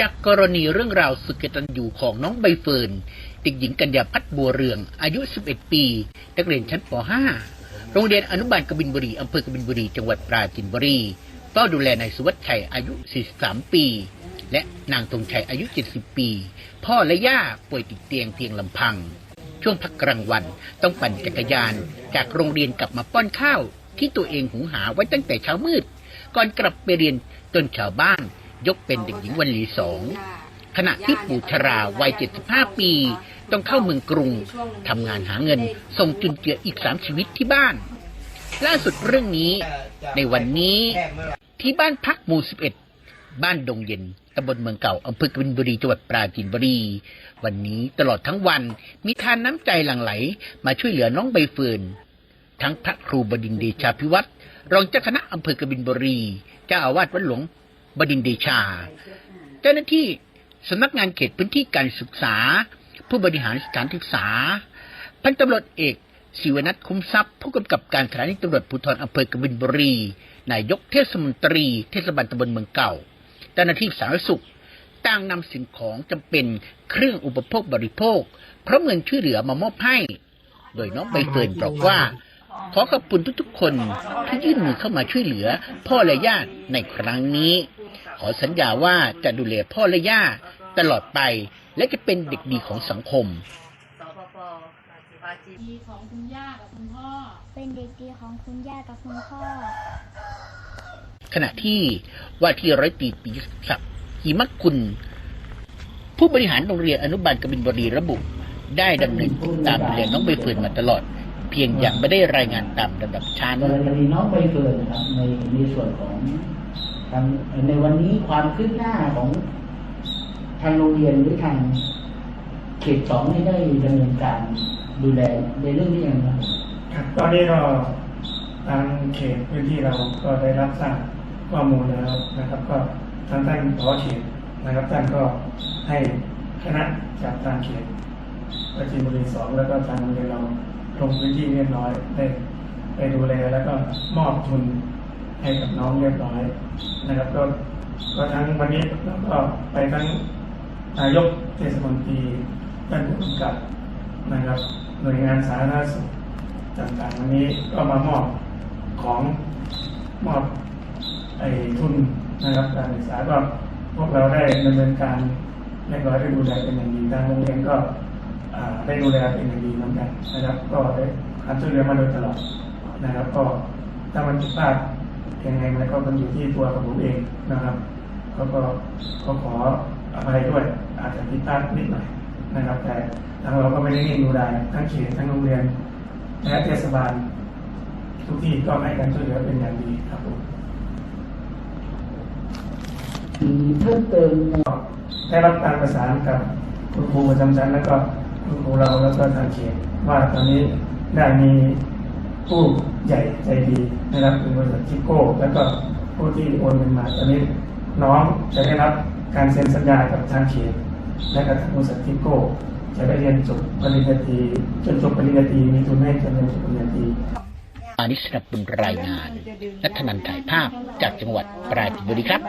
จากกรณีเรื่องราวสุดกตัญญูของน้องใบเฟิร์นเด็กหญิงกัญญาพัฒน์บัวเรือง อายุ 11 ปี นักเรียนชั้นป .5 โรงเรียนอนุบาลกบินบุรีอำเภอกบินบุรี จังหวัดปราจีนบุรีเฝ้าดูแลนายสุวัชชัยอายุ 43 ปี และนางธงชัยอายุ 70 ปี พ่อและย่าป่วยติดเตียงเพียงลำพัง ช่วงพักกลางวันต้องปั่นจักรยาน จากโรงเรียนกลับมาป้อนข้าว ที่ตัวเองหุงหาไว้ตั้งแต่เช้ามืด ก่อนกลับไปเรียนจนชาวบ้าน ยกเป็นเด็กหญิงวันลีสองขณะที่ปู่ชราวัย 75 ปี ต้องเข้าเมืองกรุงทำงานหาเงิน ส่งจุนเจืออีกสามชีวิตที่บ้าน ล่าสุดเรื่องนี้ ในวันนี้ที่บ้านพักหมู่ 11 บ้านดงเย็นตำบลเมืองเก่าอำเภอกบินบุรีจังหวัดปราจีนบุรี วันนี้ตลอดทั้งวันมีทานน้ำใจหลั่งไหล มาช่วยเหลือน้องใบเฟิร์นทั้งพระครูบดินเดชาพิวัตรรองเจ้าคณะอำเภอกบินบุรีเจ้าอาวาสวัดหลวง บดินเดชา เจ้าหน้าที่สำนักงานเขตพื้นที่การศึกษา ผู้บริหารสถานศึกษา พันตำรวจเอกศิวนัทคุ้มทรัพย์ผู้กำกับการสถานีตำรวจภูธรอำเภอกบินบุรี นายกเทศมนตรี เทศบาลตำบลเมืองเก่า เจ้าหน้าที่สาธารณสุขต่างนำสิ่งของจำเป็นเครื่องอุปโภคบริโภค เพราะเงินช่วยเหลือมามอบให้ โดยน้องใบเฟิร์นบอกว่า ขอขอบคุณทุกๆคนที่ยื่นมือเข้ามาช่วยเหลือ พ่อและญาติในครั้งนี้ ขอสัญญาว่าจะดูแลพ่อและย่าตลอดไป และจะเป็นเด็กดีของสังคมดีของคุณย่ากับคุณพ่อ เป็นเด็กดีของคุณย่ากับคุณพ่อ ขณะที่ว่าที่ร้อยตีปีศักดิ์หิมกุลผู้บริหารโรงเรียนอนุบาลกบินบุรีระบุ ได้ดำเนินตามดูแลน้องใบเฟิร์นมาตลอด เพียงอยังไม่ได้รายงานตามลำดับชั้นกรณีน้องใบเฟิร์นนะครับในในส่วนของ ในวันนี้ความคืบหน้าของทางโรงเรียนหรือทางเขตสองนี่ได้ดำเนินการดูแลในเรื่องนี้ยังไงครับครับตอนนี้ก็ทางเขตพื้นที่เราก็ได้รับทราบข้อมูลแล้วนะครับ ก็ทางท่านผอเขตนะครับท่านก็ให้คณะจากทางเขตปราจีนบุรีสองแล้วก็ทางโรงเรียนเราลงพื้นที่เรียบร้อยได้ไปดูแลแล้วก็มอบทุน ให้กับน้องเรียบร้อยนะครับก็ก็ทั้งวันนี้แล้วก็ไปทั้งนายกเทศมนตรีท่านผู้กำกับนะครับ หน่วยงานสาธารณสุขต่างๆวันนี้ก็มามอบของมอบไอ้ทุนนะครับการศึกษาก็พวกเราได้ดำเนินการเรียบร้อยได้ดูแลเป็นอย่างดีทางโรงเรียนก็ได้ดูแลเป็นอย่างดีเหมือนกันนะครับ ก็ได้การช่วยเหลือมาโดยตลอดนะครับ ก็ถ้ามันผิดพลาด ยังไงมันก็มันอยู่ที่ตัวของผมเองนะครับก็ก็ก็ขออภัยด้วยอาจจะผิดพลาดนิดหน่อยนะครับ แต่ทางเราก็ไม่ได้นิ่งดูดายทั้งเขตทั้งโรงเรียน และเทศบาล ทุกที่ก็ให้การช่วยเหลือเป็นอย่างดีครับผมมีเพิ่มเติมได้รับการประสานกับคุณครูประจำชั้นแล้วก็คุณครูเราแล้วก็ทางเขตว่าตอนนี้ได้มี ผู้ใหญ่ใจดีนะครับเป็นบริษัททิโก้ แล้วก็ผู้ที่โอนเงินมาตอนนี้น้องจะได้รับการเซ็นสัญญากับทางเขตและกับทางบริษัททิโก้จะได้เรียนจบปริญญาตรีจนจบปริญญาตรีมีทุนให้จนเรียนจบปริญญาตรีอานิสนับบุญรายงานนัทนันถ่ายภาพจากจังหวัดปราจีนบุรีครับ